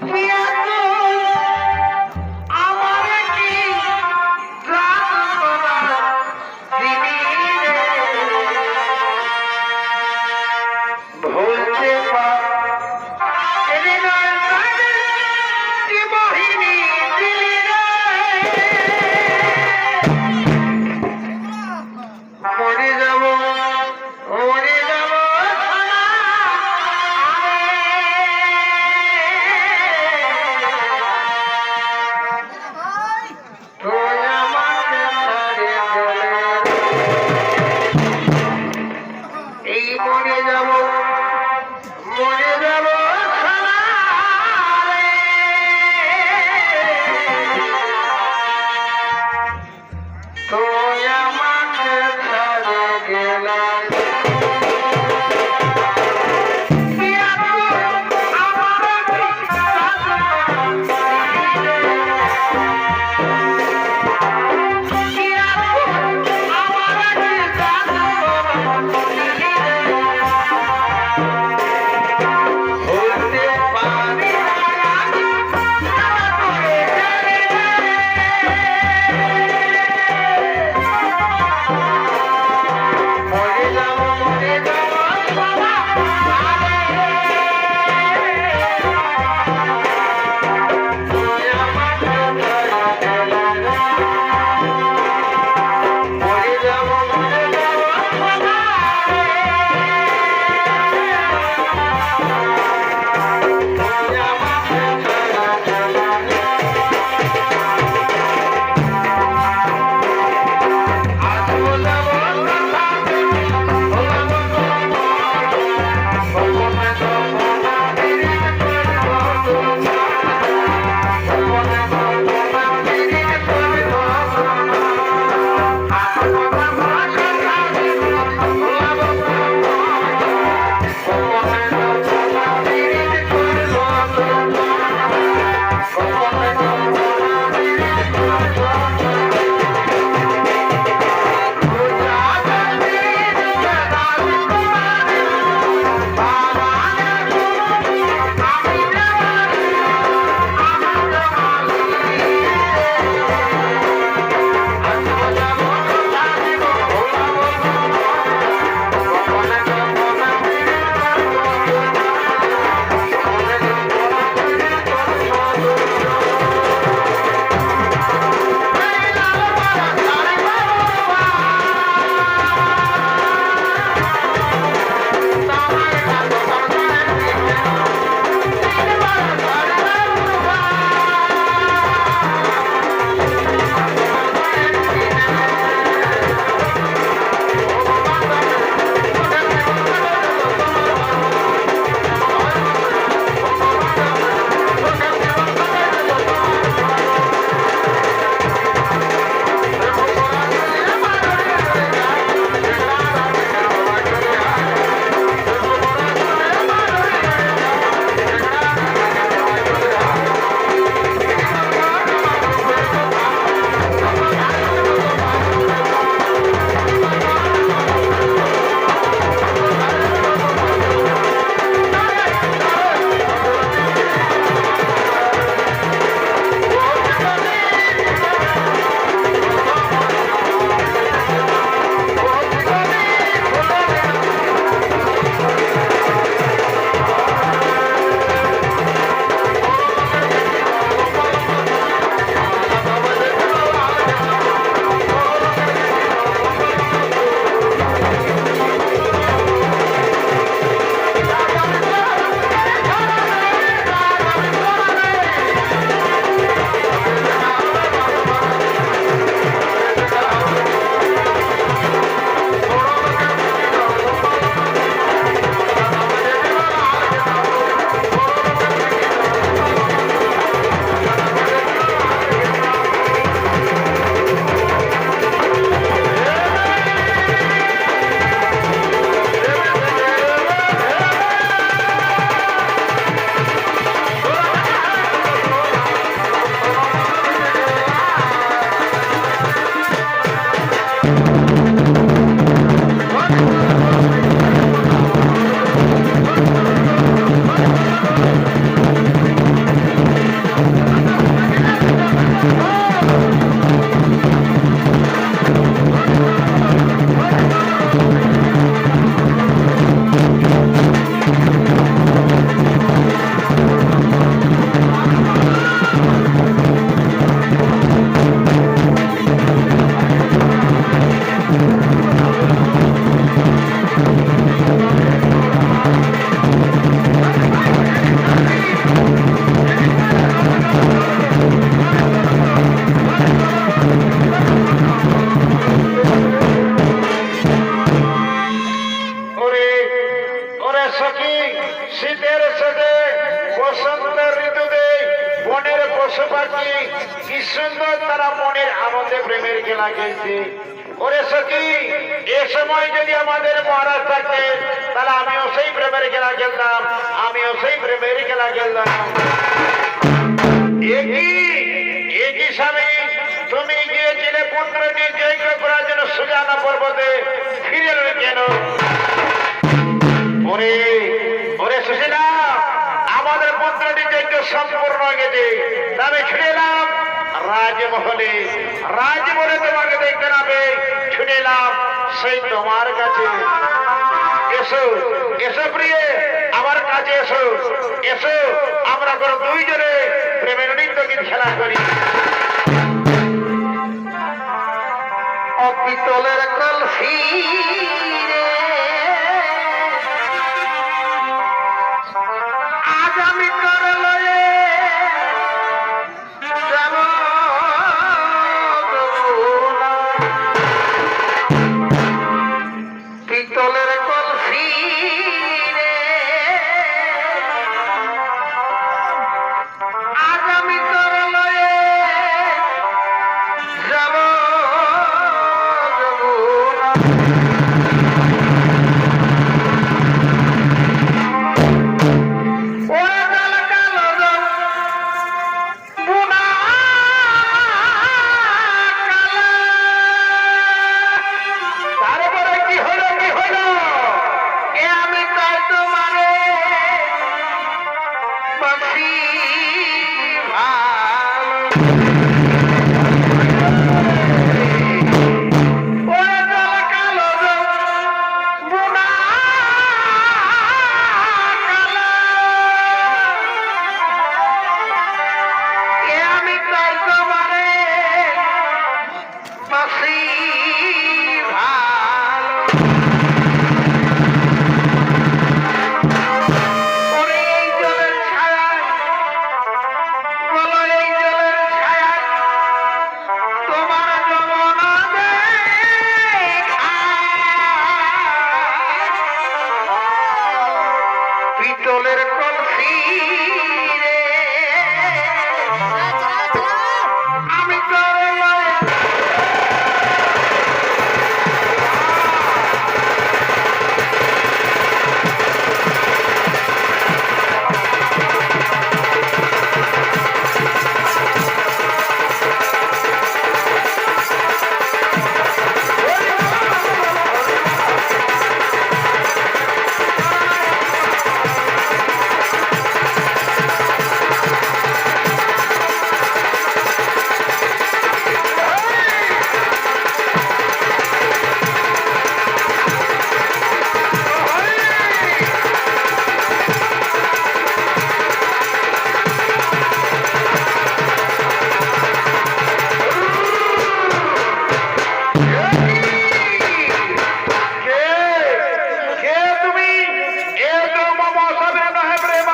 Hey! থাকি শীতের সাথে বসন্তের ঋতুতে বনের পশু পাখি, কি সুন্দর তারা মনের আমাদের প্রেমের খেলা খেলছে। ওরে সখি, এ সময় যদি আমাদের মহারাজ থাকতেন তাহলে আমিও সেই প্রেমের খেলা খেলতাম, আমিও সেই প্রেমের খেলা খেলতাম। একই একই স্বামী? তুমি গিয়েছিলে পুত্র নিয়ে জৈব করার জন্য সুজানা পর্বতে, ফিরে কেন? ওরে ওরে সুশীলা আমাদের পুত্রটি যজ্ঞ সম্পূর্ণ গেছে। তবে ছুটে রাজমহলে। রাজমহলে তোমাকে দেখতে নামে ছুটে এলাম, সেই তোমার কাছে। এসো এসো প্রিয়ে, আমার কাছে এসো। এসো, আমরা কোনো দুইজনে প্রেমের নৃত্য গীত খেলা করি। অপিতলের কলসি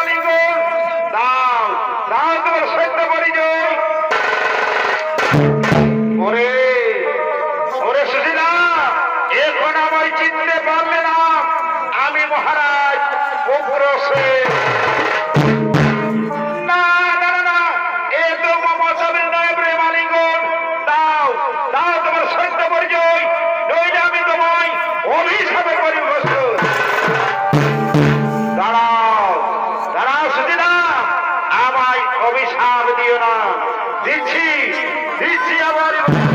Caligón. দিচ্ছি আবার।